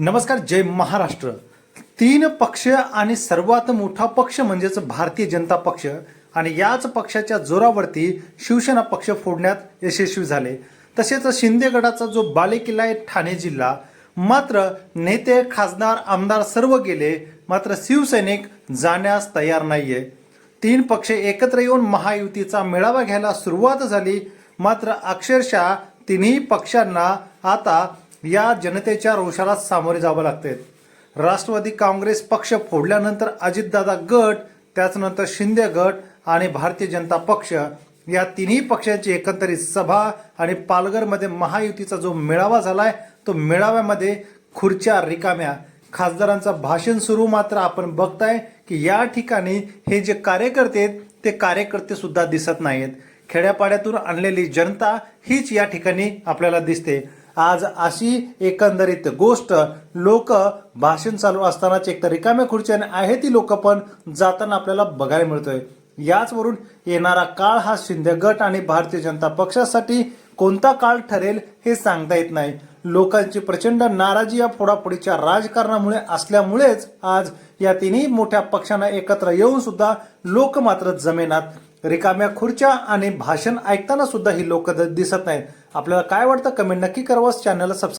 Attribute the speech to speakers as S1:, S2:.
S1: नमस्कार जय महाराष्ट्र. तीन पक्ष आणि सर्वात मोठा पक्ष म्हणजेच भारतीय जनता पक्ष आणि याच पक्षाच्या जोरावरती शिवसेना पक्ष फोडण्यात यशस्वी झाले. तसेच शिंदे गडाचा जो बालेकिल्ला आहे ठाणे जिल्हा मात्र नेते खासदार आमदार सर्व गेले मात्र शिवसैनिक जाण्यास तयार नाहीये. तीन पक्ष एकत्र येऊन महायुतीचा मेळावा घ्यायला सुरुवात झाली मात्र अक्षरशः तिन्ही पक्षांना आता या जनतेच्या रोषाला सामोरे जावं लागते राष्ट्रवादी काँग्रेस पक्ष फोडल्यानंतर अजितदादा गट त्याचनंतर शिंदे गट आणि भारतीय जनता पक्ष या तिन्ही पक्षांची एकंदरीत सभा आणि पालघरमध्ये महायुतीचा जो मेळावा झालाय तो मेळाव्यामध्ये खुर्च्या रिकाम्या. खासदारांचं भाषण सुरू मात्र आपण बघताय की या ठिकाणी हे जे कार्यकर्ते आहेत ते कार्यकर्ते सुद्धा दिसत नाहीत खेड्यापाड्यातून आणलेली जनता हीच या ठिकाणी आपल्याला दिसते. आज अशी एकंदरीत गोष्ट लोक भाषण चालू असतानाच एक तर रिकाम्या खुर्च्याने आहे ती लोक पण जाताना आपल्याला बघायला मिळतोय. याचवरून येणारा काळ हा शिंदे गट आणि भारतीय जनता पक्षासाठी कोणता काळ ठरेल हे सांगता येत नाही. लोकांची प्रचंड नाराजी या फोडाफोडीच्या राजकारणामुळे असल्यामुळेच आज या तिन्ही मोठ्या पक्षांना एकत्र येऊन सुद्धा लोक मात्र जमेनात. रिकाम्या खुर्च्या आणि भाषण ऐकताना सुद्धा ही लोक दिसत नाहीत. आपल्याला काय वाटतं? कमेंट नक्की करावं चॅनलला सबस्क्राईब